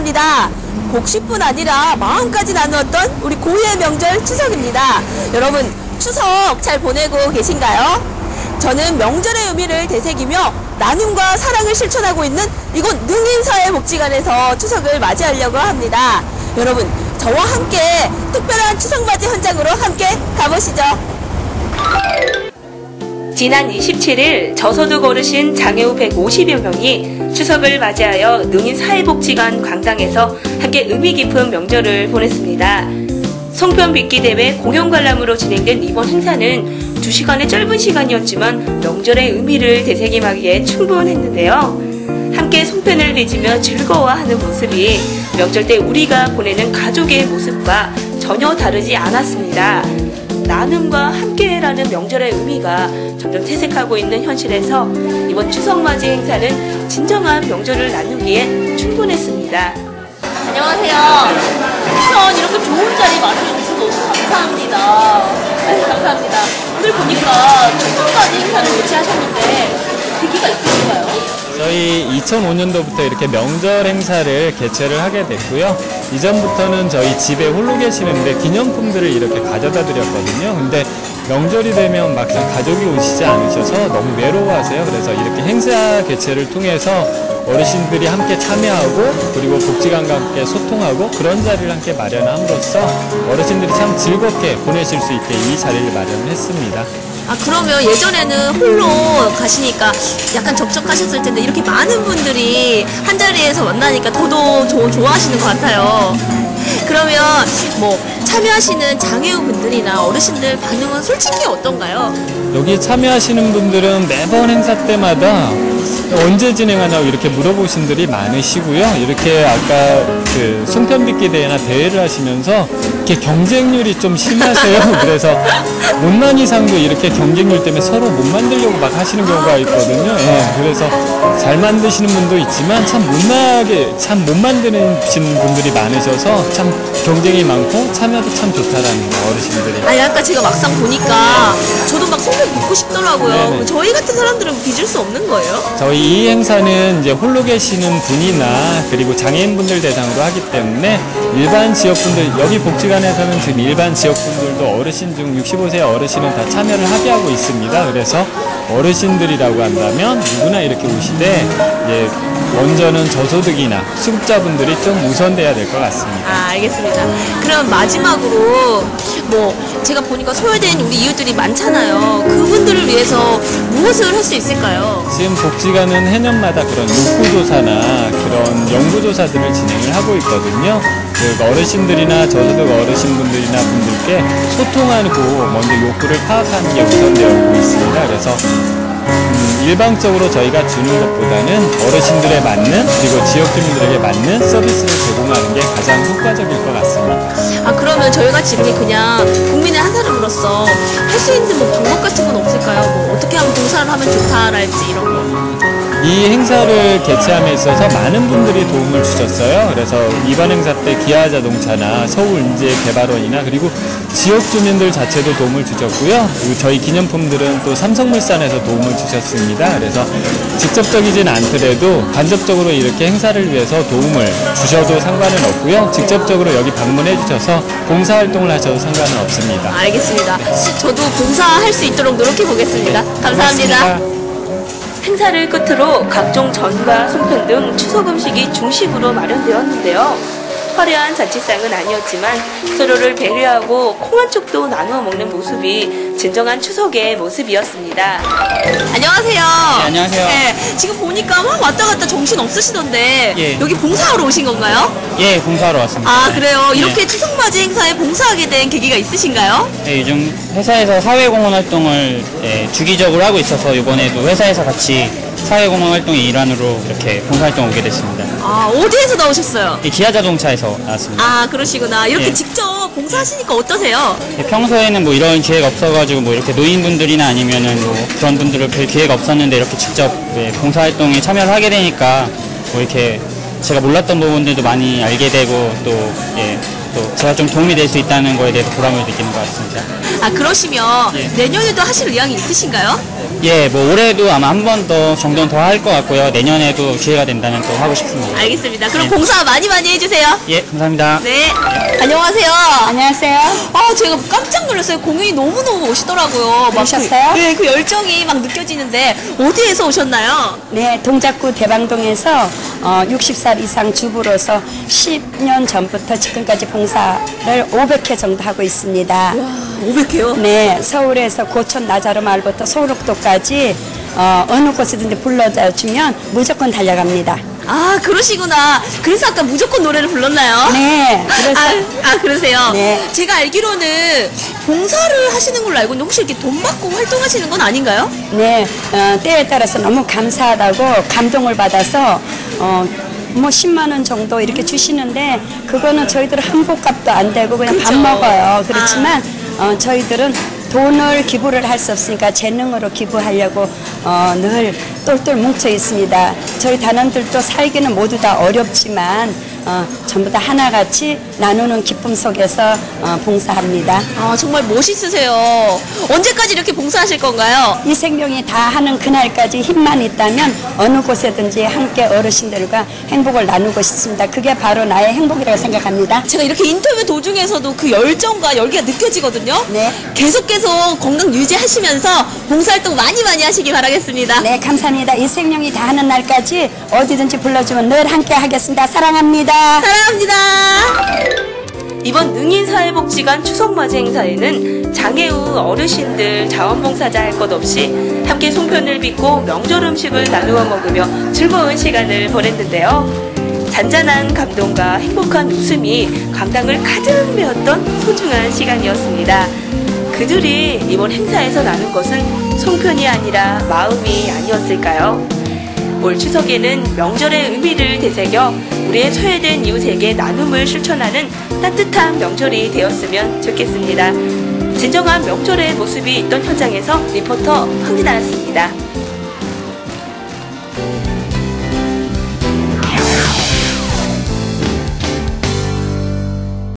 합니다. 곡식뿐 아니라 마음까지 나누었던 우리 고유의 명절 추석입니다. 여러분 추석 잘 보내고 계신가요? 저는 명절의 의미를 되새기며 나눔과 사랑을 실천하고 있는 이곳 능인사회복지관에서 추석을 맞이하려고 합니다. 여러분 저와 함께 특별한 추석맞이 현장으로 함께 가보시죠. 지난 27일 저소득 어르신 장애우 150여 명이 추석을 맞이하여 능인 사회복지관 광장에서 함께 의미 깊은 명절을 보냈습니다. 송편 빚기 대회 공연 관람으로 진행된 이번 행사는 2시간의 짧은 시간이었지만 명절의 의미를 되새김하기에 충분했는데요. 함께 송편을 빚으며 즐거워하는 모습이 명절 때 우리가 보내는 가족의 모습과 전혀 다르지 않았습니다. 나눔과 함께 라는 명절의 의미가 점점 퇴색하고 있는 현실에서 이번 추석맞이 행사는 진정한 명절을 나누기에 충분했습니다. 안녕하세요. 우선 이렇게 좋은 자리 마련해주셔서 너무 감사합니다. 네, 감사합니다. 오늘 보니까 추석맞이 행사를 개최하셨는데 계기가 있으신가요? 저희 2005년도부터 이렇게 명절 행사를 개최를 하게 됐고요. 이전부터는 저희 집에 홀로 계시는데 기념품들을 이렇게 가져다 드렸거든요. 근데 명절이 되면 막상 가족이 오시지 않으셔서 너무 외로워하세요. 그래서 이렇게 행사 개최를 통해서 어르신들이 함께 참여하고 그리고 복지관과 함께 소통하고 그런 자리를 함께 마련함으로써 어르신들이 참 즐겁게 보내실 수 있게 이 자리를 마련을 했습니다. 아 그러면 예전에는 홀로 가시니까 약간 적적하셨을 텐데 이렇게 많은 분들이 한 자리에서 만나니까 더더 조- 좋아하시는 것 같아요. 그러면 뭐 참여하시는 장애우 분들이나 어르신들 반응은 솔직히 어떤가요? 여기 참여하시는 분들은 매번 행사 때마다 언제 진행하냐고 이렇게 물어보신 분들이 많으시고요. 이렇게 아까 그 송편빚기 대회나 대회를 하시면서 이렇게 경쟁률이 좀 심하세요. 그래서 못난 이상도 이렇게 경쟁률 때문에 서로 못 만들려고 막 하시는 경우가 있거든요. 예, 그래서 잘 만드시는 분도 있지만 참 못나게 참 못 만드시는 분들이 많으셔서 참 경쟁이 많고 참여도 참 좋다라는 거 어르신들이. 아니 아까 제가 막상 보니까 저도 막 송편 빚고 싶더라고요. 네네. 저희 같은 사람들은 빚을 수 없는 거예요? 저희 이 행사는 이제 홀로 계시는 분이나 그리고 장애인분들 대상으로 하기 때문에 일반 지역분들 여기 복지관 에서는 지금 일반 지역분들도 어르신 중 65세 어르신은 다 참여를 하게 하고 있습니다. 그래서 어르신들이라고 한다면 누구나 이렇게 오시되 이제 먼저는 저소득이나 수급자분들이 좀 우선돼야 될 것 같습니다. 아, 알겠습니다. 그럼 마지막으로 뭐 제가 보니까 소외된 우리 이웃들이 많잖아요. 그분들을 위해서 무엇을 할 수 있을까요? 지금 복지관은 해년마다 그런 욕구조사나 그런 연구조사들을 진행을 하고 있거든요. 그 어르신들이나 저소득 어르신분들이나 분들께 소통하고 먼저 욕구를 파악하는 게 우선되어 있습니다. 그래서 음, 일방적으로 저희가 주는 것보다는 어르신들에 맞는 그리고 지역 주민들에게 맞는 서비스를 제공하는 게 가장 효과적일 것 같습니다. 아 그러면 저희같이 이렇게 그냥 국민의 한 사람으로서 할 수 있는 뭐 방법 같은 건 없을까요? 뭐 어떻게 하면 봉사를 하면 좋다랄지 이런 거. 이 행사를 개최함에 있어서 많은 분들이 도움을 주셨어요. 그래서 이번 행사 때 기아 자동차나 서울 인재 개발원이나 그리고 지역 주민들 자체도 도움을 주셨고요. 그리고 저희 기념품들은 또 삼성물산에서 도움을 주셨습니다. 그래서 직접적이진 않더라도 간접적으로 이렇게 행사를 위해서 도움을 주셔도 상관은 없고요. 직접적으로 여기 방문해 주셔서 봉사활동을 하셔도 상관은 없습니다. 알겠습니다. 저도 봉사할 수 있도록 노력해 보겠습니다. 감사합니다. 고맙습니다. 행사를 끝으로 각종 전과 송편 등 추석 음식이 중식으로 마련되었는데요. 화려한 잔치상은 아니었지만 서로를 배려하고 콩 한 쪽도 나누어 먹는 모습이 진정한 추석의 모습이었습니다. 안녕하세요. 네, 안녕하세요. 네, 지금 보니까 막 왔다 갔다 정신 없으시던데 예. 여기 봉사하러 오신 건가요? 예, 봉사하러 왔습니다. 아 그래요. 이렇게 예. 추석맞이 행사에 봉사하게 된 계기가 있으신가요? 네, 요즘 회사에서 사회공헌 활동을 예, 주기적으로 하고 있어서 이번에도 회사에서 같이 사회공헌 활동의 일환으로 이렇게 봉사활동 오게 됐습니다. 아 어디에서 나오셨어요? 이 기아 자동차에서 나왔습니다. 아 그러시구나. 이렇게 예. 직접 봉사하시니까 어떠세요? 예, 평소에는 뭐 이런 기회가 없어가지고 뭐 이렇게 노인분들이나 아니면은 뭐 그런 분들을 뵐 기회가 없었는데 이렇게 직접 예, 봉사활동에 참여를 하게 되니까 뭐 이렇게 제가 몰랐던 부분들도 많이 알게 되고 또 예, 또 제가 좀 도움이 될 수 있다는 거에 대해서 보람을 느끼는 것 같습니다. 아 그러시면 예. 내년에도 하실 의향이 있으신가요? 예, 뭐 올해도 아마 한 번 더 정도는 더 할 것 같고요. 내년에도 기회가 된다면 또 하고 싶습니다. 알겠습니다. 그럼 예. 봉사 많이 많이 해주세요. 예, 감사합니다. 네. 안녕하세요. 안녕하세요. 아, 제가 깜짝 놀랐어요. 공연이 너무너무 멋있더라고요. 막 그러셨어요? 그, 네, 그 열정이 막 느껴지는데, 어디에서 오셨나요? 네, 동작구 대방동에서 어, 60살 이상 주부로서 10년 전부터 지금까지 봉 사를 500회 정도 하고 있습니다. 500회요? 네, 서울에서 고촌 나자로 마을부터 소록도까지 어, 어느 곳이든지 불러주면 무조건 달려갑니다. 아, 그러시구나. 그래서 아까 무조건 노래를 불렀나요? 네, 그래서 아, 아, 그러세요? 네. 제가 알기로는 봉사를 하시는 걸로 알고 있는데, 혹시 이렇게 돈 받고 활동하시는 건 아닌가요? 네, 어, 때에 따라서 너무 감사하다고 감동을 받아서 어, 뭐 10만 원 정도 이렇게 주시는데 그거는 저희들 한복값도 안 되고 그냥 밥 그죠. 먹어요. 그렇지만 어, 저희들은 돈을 기부를 할 수 없으니까 재능으로 기부하려고 어, 늘 똘똘 뭉쳐 있습니다. 저희 단원들도 살기는 모두 다 어렵지만 어, 전부 다 하나같이 나누는 기쁨 속에서 어, 봉사합니다. 아, 정말 멋있으세요. 언제까지 이렇게 봉사하실 건가요? 이 생명이 다 하는 그날까지 힘만 있다면 어느 곳에든지 함께 어르신들과 행복을 나누고 싶습니다. 그게 바로 나의 행복이라고 생각합니다. 제가 이렇게 인터뷰 도중에서도 그 열정과 열기가 느껴지거든요. 네. 계속 계속 건강 유지하시면서 봉사활동 많이 많이 하시기 바라겠습니다. 네, 감사합니다. 이 생명이 다 하는 날까지 어디든지 불러주면 늘 함께 하겠습니다. 사랑합니다. 사랑합니다. 이번 능인사회복지관 추석맞이 행사에는 장애우 어르신들 자원봉사자 할 것 없이 함께 송편을 빚고 명절 음식을 나누어 먹으며 즐거운 시간을 보냈는데요. 잔잔한 감동과 행복한 웃음이 강당을 가득 메웠던 소중한 시간이었습니다. 그들이 이번 행사에서 나눈 것은 송편이 아니라 마음이 아니었을까요? 올 추석에는 명절의 의미를 되새겨 우리의 소외된 이웃에게 나눔을 실천하는 따뜻한 명절이 되었으면 좋겠습니다. 진정한 명절의 모습이 있던 현장에서 리포터 황진아였습니다.